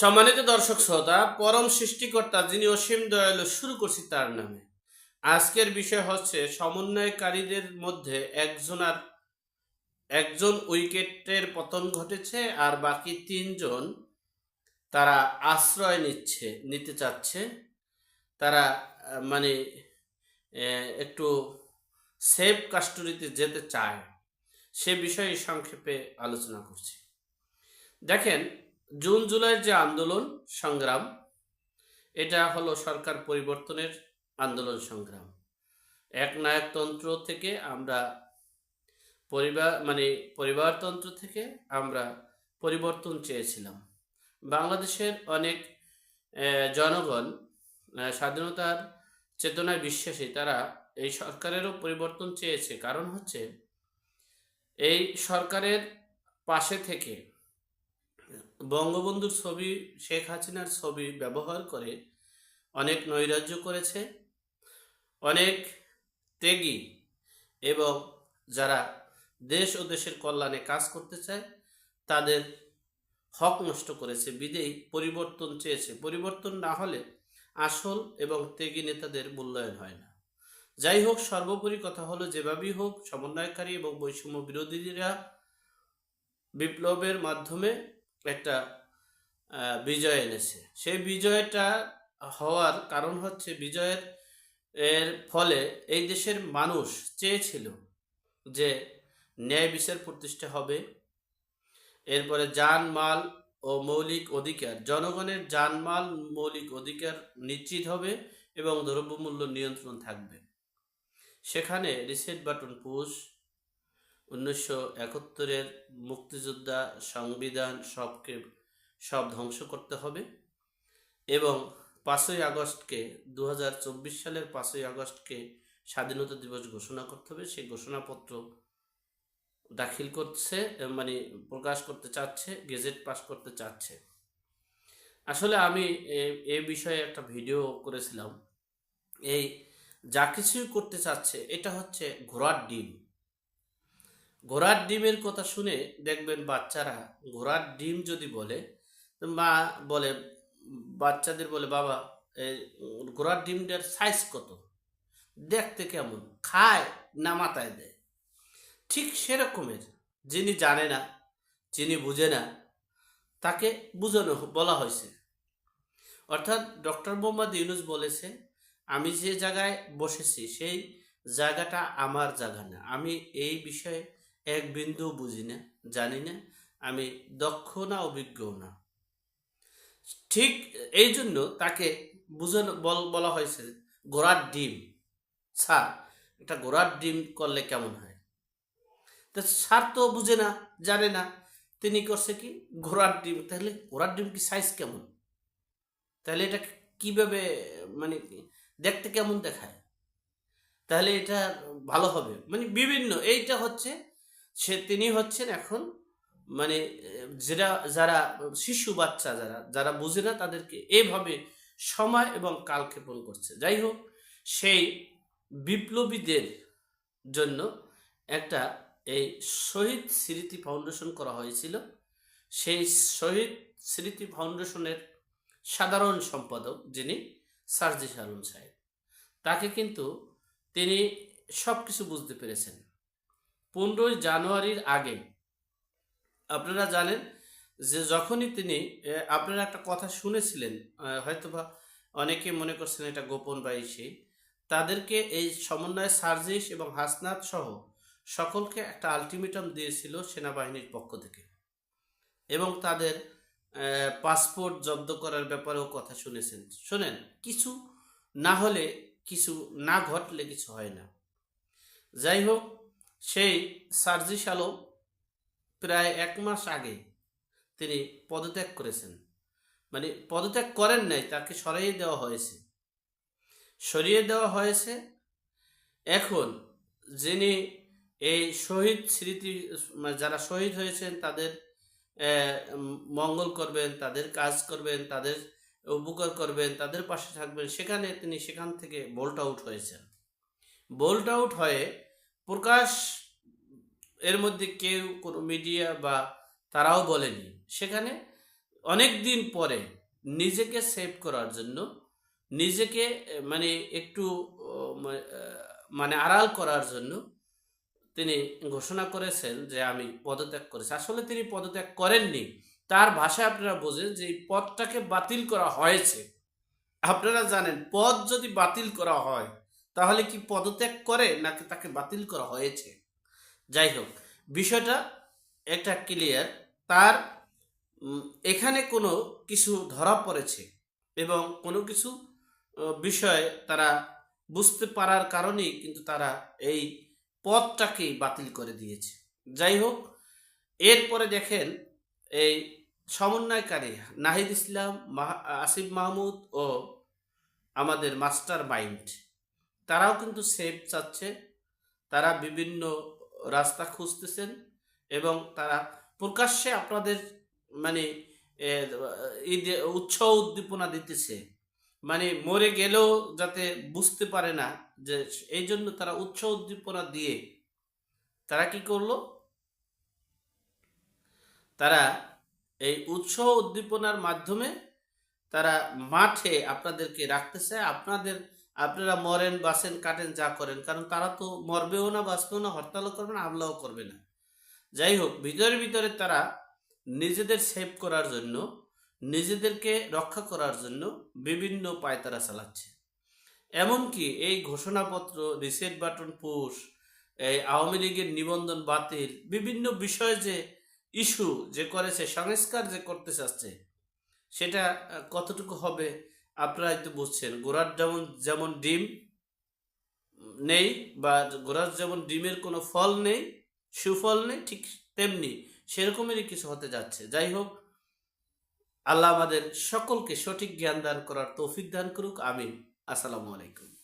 সম্মানিত দর্শক শ্রোতা, পরম সৃষ্টিকর্তা যিনি অসীম দয়ালু শুরু করছি তার নামে। আজকের বিষয় হচ্ছে সমন্বয়কারীদের মধ্যে একজনার একজন উইকেটের পতন ঘটেছে আর বাকি তিনজন তারা আশ্রয় নিচ্ছে, নিতে চাচ্ছে। তারা মানে একটু সেফ কাস্টডিতে যেতে চায়। সে বিষয়ে সংক্ষেপে আলোচনা করছি। দেখেন জুন, জুলাইয়ের যে আন্দোলন সংগ্রাম, এটা হলো সরকার পরিবর্তনের আন্দোলন সংগ্রাম। এক নায়কতন্ত্র থেকে আমরা পরিবার মানে পরিবারতন্ত্র থেকে আমরা পরিবর্তন চেয়েছিলাম। বাংলাদেশের অনেক জনগণ স্বাধীনতার চেতনায় বিশ্বাসী, তারা এই সরকারেরও পরিবর্তন চেয়েছে। কারণ হচ্ছে, এই সরকারের পাশে থেকে বঙ্গবন্ধুর ছবি শেখ হাসিনার ছবি ব্যবহার করে অনেক নৈরাজ্য করেছে, অনেক ত্যাগী এবং যারা দেশ ও দেশের কল্যাণে কাজ করতে চায়, তাদের হক নষ্ট করেছে বিদেই পরিবর্তন চেয়েছে। পরিবর্তন না হলে আসল এবং ত্যাগী নেতাদের মূল্যায়ন হয় না। যাই হোক, সর্বোপরি কথা হলো যেভাবেই হোক, সমন্বয়কারী এবং বৈষম্য বিরোধীরা বিপ্লবের মাধ্যমে একটা বিজয় এনেছে। সেই বিজয়টা হওয়ার কারণ হচ্ছে বিজয়ের, এর ফলে এই দেশের মানুষ চেয়েছিল যে ন্যায় বিচার প্রতিষ্ঠা হবে। এরপরে যান মাল ও মৌলিক অধিকার, জনগণের জানমাল, মৌলিক অধিকার নিশ্চিত হবে এবং দ্রব্যমূল্য নিয়ন্ত্রণ থাকবে। সেখানে রিসেট বাটন পুশ উনিশশো একাত্তরের মুক্তিযোদ্ধা সংবিধান সবকে, সব ধ্বংস করতে হবে এবং পাঁচই আগস্টকে দু হাজার চব্বিশ সালের পাঁচই আগস্টকে স্বাধীনতা দিবস ঘোষণা করতে হবে। সেই ঘোষণাপত্র দাখিল করছে মানে প্রকাশ করতে চাচ্ছে, গেজেট পাস করতে চাচ্ছে। আসলে আমি এ- বিষয়ে একটা ভিডিও করেছিলাম। এই যা কিছুই করতে চাচ্ছে, এটা হচ্ছে ঘোড়ার ডিম। ঘোড়ার ডিমের কথা শুনে দেখবেন বাচ্চারা, ঘোড়ার ডিম যদি বলে মা বলে, বাচ্চাদের বলে, বাবা ঘোড়ার ডিমটার সাইজ কত? দেখতে কেমন? খায় না মাথায় দেয়? ঠিক সেরকমের, যিনি জানে না, যিনি বুঝে না, তাকে বুঝানো বলা হয়েছে। অর্থাৎ ডক্টর মোহাম্মদ ইউনুস বলেছে, আমি যে জায়গায় বসেছি, সেই জায়গাটা আমার জায়গা না। আমি এই বিষয়ে এক বিন্দু বুঝি না, জানি না, আমি দক্ষ না অভিজ্ঞও না। ঠিক এই জন্য তাকে বুঝানো, বল- বলা হয়েছে, ঘোড়ার ডিম। স্যার, এটা ঘোড়ার ডিম করলে কেমন হয়? তা স্যার তো বুঝে না, জানে না, তিনি করছে কি? ঘোড়ার ডিম, তাহলে ঘোড়ার ডিম কি সাইজ কেমন? তাহলে এটা কীভাবে মানে দেখতে কেমন দেখায়? তাহলে এটা ভালো হবে। মানে বিভিন্ন, এইটা হচ্ছে সে তিনি হচ্ছেন এখন মানে আহ, যারা শিশু বাচ্চা যারা যারা বুঝে না তাদেরকে এইভাবে সময় এবং কালক্ষেপণ করছে। যাই হোক সেই বিপ্লবীদের জন্য একটা এই শহীদ স্মৃতি ফাউন্ডেশন করা হয়েছিল। সেই শহীদ স্মৃতি ফাউন্ডেশনের সাধারণ সম্পাদক যিনি সার্জি সালুন সাহেব তাকে কিন্তু তিনি সব কিছু বুঝতে পেরেছেন। পনেরোই জানুয়ারির আগে। আপনারা জানেন যে যখনই তিনি আপনারা একটা কথা শুনেছিলেন হয়তোবা অনেকে মনে করছেন এটা গোপন বাইশে তাদেরকে এই সমন্বয় সার্জিস এবং হাসনাত সহ সকলকে একটা আলটিমেটাম দিয়েছিল সেনাবাহিনীর পক্ষ থেকে। এবং তাদের পাসপোর্ট জব্দ করার ব্যাপারেও কথা শুনেছেন। শোনেন, কিছু না হলে কিছু না ঘটলে কিছু হয় না। যাই হোক সেই সার্জিস আলম প্রায় এক মাস আগে তিনি পদত্যাগ করেছেন। মানে পদত্যাগ করেন নাই, তাকে সরিয়ে দেওয়া হয়েছে। সরিয়ে দেওয়া হয়েছে। এখন যিনি এই শহীদ স্মৃতি মানে যারা শহীদ হয়েছেন, তাদের মঙ্গল করবেন, তাদের কাজ করবেন, তাদের উপকার করবেন, তাদের পাশে থাকবেন, সেখানে তিনি সেখান থেকে বোল্ট আউট হয়েছেন। বোল্ট আউট হয়ে প্রকাশ এর মধ্যে কেউ কোনো মিডিয়া বা তারাও বলেনি। সেখানে অনেক দিন পরে নিজেকে সেভ করার জন্য, নিজেকে মানে একটু মানে আড়াল করার জন্য তিনি ঘোষণা করেছেন যে আমি পদত্যাগ করেছি। আসলে তিনি পদত্যাগ করেননি। তার ভাষায় আপনারা বোঝেন যে এই পদটাকে বাতিল করা হয়েছে। আপনারা জানেন, পদ যদি বাতিল করা হয়, তাহলে কি পদত্যাগ করে নাকি তাকে বাতিল করা হয়েছে? যাই হোক, বিষয়টা একটা ক্লিয়ার তার এখানে কোনো কিছু ধরা পড়েছে এবং কোনো কিছু বিষয় তারা বুঝতে পারার কারণেই কিন্তু তারা এই পদটাকেই বাতিল করে দিয়েছে। যাই হোক, এরপরে দেখেন এই সমন্বয়কারী নাহিদ ইসলাম আসিফ মাহমুদ ও আমাদের মাস্টার মাইন্ড তারাও কিন্তু সেফ চাচ্ছে। তারা বিভিন্ন রাস্তা খুঁজতেছেন এবং তারা প্রকাশ্যে আপনাদের মানে উৎসাহ উদ্দীপনা দিতেছে। মানে মরে গেলেও যাতে বুঝতে পারে না যে এই জন্য তারা উৎসাহ উদ্দীপনা দিয়ে তারা কি করল? তারা এই উৎসাহ উদ্দীপনার মাধ্যমে তারা মাঠে আপনাদেরকে রাখতে চায় আপনাদের আপনারা মরেন বাসেন কাটেন, যা করেন, কারণ তারা তো মরবেও না, বাঁচবেও না, হরতালও করবে না, হামলাও করবে না। যাই হোক, ভিতরে ভিতরে তারা নিজেদের সেভ করার জন্য, নিজেদেরকে রক্ষা করার জন্য বিভিন্ন পায়তারা চালাচ্ছে। এমনকি এই ঘোষণাপত্র রিসেট বাটন পুশ এই আওয়ামী লীগের নিবন্ধন বাতিল, বিভিন্ন বিষয় যে ইস্যু যে করেছে, সংস্কার যে করতে চাচ্ছে, সেটা কতটুকু হবে আপনারাই তো বুঝছেন গোড়ার যেমন যেমন ডিম নেই বা গোড়ার যেমন ডিমের কোনো ফল নেই, সুফল নেই, ঠিক তেমনি সেরকমেরই কিছু হতে যাচ্ছে। যাই হোক, আল্লাহ আমাদের সকলকে সঠিক জ্ঞান দান করার তৌফিক দান করুক, আমিন। আসসালামু আলাইকুম।